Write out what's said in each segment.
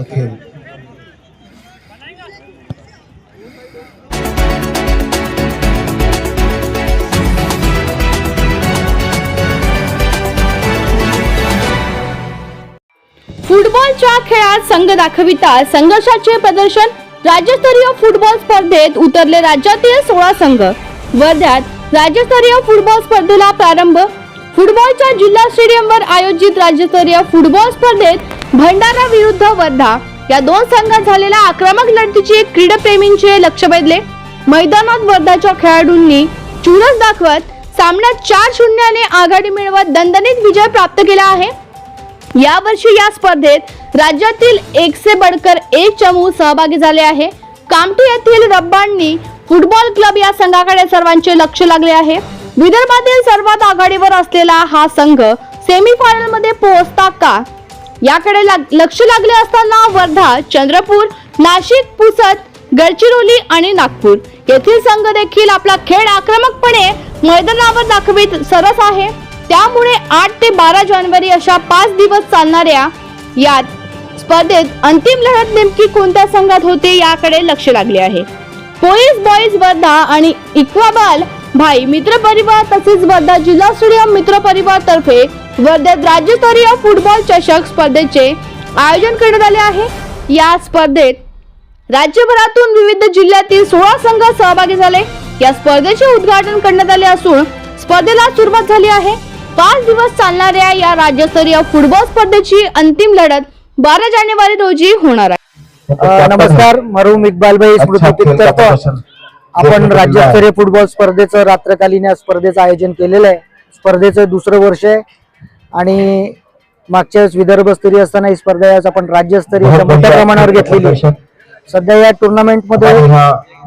खेळ फुटबॉलच्या खेळात संघ दाखविता संघर्षाचे प्रदर्शन राज्यस्तरीय फुटबॉल स्पर्धेत उतरले राज्यातील सोळा संघ. वर्ध्यात राज्यस्तरीय फुटबॉल स्पर्धेला प्रारंभ. फुटबॉलच्या जिल्हा स्टेडियमवर आयोजित राज्यस्तरीय फुटबॉल स्पर्धेत भंडारा विरुद्ध वर्धा या दोन संघात झालेल्या आक्रमक लढतीची क्रीडाप्रेमींचे लक्ष वेधले. मैदानात वर्धाच्या खेळाडूंनी चुरस दाखवत सामन्यात चार शून्याने आघाडी मिळवत दणदणीत विजय प्राप्त केला आहे. यावर्षी या स्पर्धेत राज्यातील एकसे बडकर एक चमू सहभागी झाले आहे. कामठी येथील रब्बांनी फुटबॉल क्लब या संघाकडे सर्वांचे लक्ष लागले आहे. विदर्भातील सर्वात आघाडीवर असलेला हा संघ सेमीफायनलमध्ये पोहोचता का? याकडे लाग- लक्ष लागले असताना वर्धा चंद्रपूर नाशिक पुसद गडचिरोली आणि नागपूर. येथील संघ देखील आपला खेळ आक्रमकपणे मैदानावर दाखवित सरस आहे. त्यामुळे आठ ते बारा जानेवारी अशा पाच दिवस चालणाऱ्या यात स्पर्धेत अंतिम लढत नेमकी कोणत्या संघात होते याकडे लक्ष लागले आहे. पोलीस बॉईज वर्धा आणि इक्वाबाल भाई मित्र परिवार तसेच वर्धा जिल्हा स्टेडियम मित्र परिवार तर्फे वर्ध्यात राज्यस्तरीय फुटबॉल चषक स्पर्धेचे आयोजन करण्यात आले आहे. या स्पर्धेत राज्यभरातून विविध जिल्ह्यातील सोळा संघ सहभागी झाले. या स्पर्धेचे उद्घाटन करण्यात आले असून स्पर्धेला सुरुवात झाली आहे. पाच दिवस चालणाऱ्या या राज्यस्तरीय फुटबॉल स्पर्धेची अंतिम लढत बारा जानेवारी रोजी होणार आहे. नमस्कार मरूम इक्बालभाई स्मृती करतो आपण राज्यस्तरीय फुटबॉल स्पर्धेचं रात्रकालीन या स्पर्धेचं आयोजन केलेलं आहे. स्पर्धेचं दुसरं वर्ष आहे. आणि मागच्या वेळेस विदर्भस्तरीय असताना ही स्पर्धा यावेळेस आपण राज्यस्तरीय मोठ्या प्रमाणावर घेतलेली आहे. सध्या या टुर्नामेंटमध्ये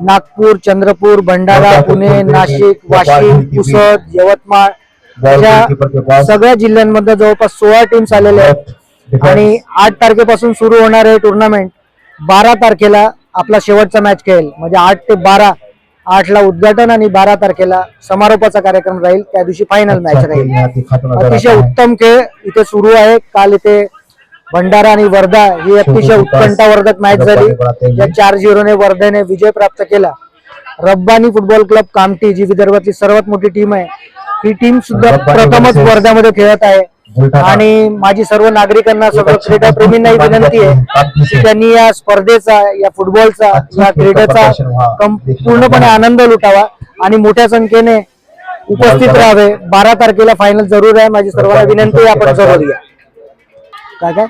नागपूर चंद्रपूर भंडारा पुणे नाशिक वाशिम पुसद यवतमाळ अशा सगळ्या जिल्ह्यांमध्ये जवळपास सोळा टीम्स आलेल्या आहेत. आणि आठ तारखेपासून सुरू होणार आहे टुर्नामेंट. बारा तारखेला आपला शेवटचा मॅच खेळेल. म्हणजे आठ ते बारा आठला उद्घाटन आणि बारा तारखेला समारोपाचा कार्यक्रम राहील. त्या दिवशी फायनल मॅच राहील. अतिशय उत्तम खेळ इथे सुरू आहे. काल इथे भंडारा आणि वर्धा ही अतिशय उत्कंठावर्धक मॅच झाली. या चार झिरोने वर्धेने विजय प्राप्त केला. रब्बानी फुटबॉल क्लब कामठी जी विदर्भातली सर्वात मोठी टीम आहे ही टीम सुद्धा प्रथमच वर्ध्यामध्ये खेळत आहे. आणि माझी सर्व नागरिकांना सर्व क्रीडाप्रेमींनाही विनंती आहे की त्यांनी या स्पर्धेचा या फुटबॉलचा या क्रीडेचा पूर्णपणे आनंद लुटावा आणि मोठ्या संख्येने उपस्थित राहावे. बारा तारखेला फायनल जरूर आहे. माझी सर्वांना विनंती आपण जरूर या काय काय?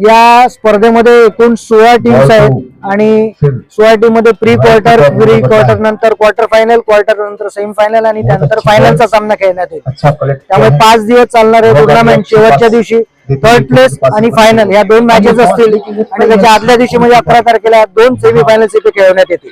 या स्पर्धेमध्ये एकूण सोळा टीम्स आहेत आणि सोळा टीममध्ये प्री क्वार्टर प्री क्वार्टर नंतर क्वार्टर फायनल क्वार्टर नंतर सेमी फायनल आणि त्यानंतर फायनलचा सामना खेळण्यात येईल. त्यामुळे पाच दिवस चालणारे टुर्नामेंट शेवटच्या दिवशी थर्ड प्लेस आणि फायनल या दोन मॅचेस असतील. आणि त्याच्या आदल्या दिवशी म्हणजे अकरा तारखेला दोन सेमी फायनल्स इथे खेळवण्यात येतील.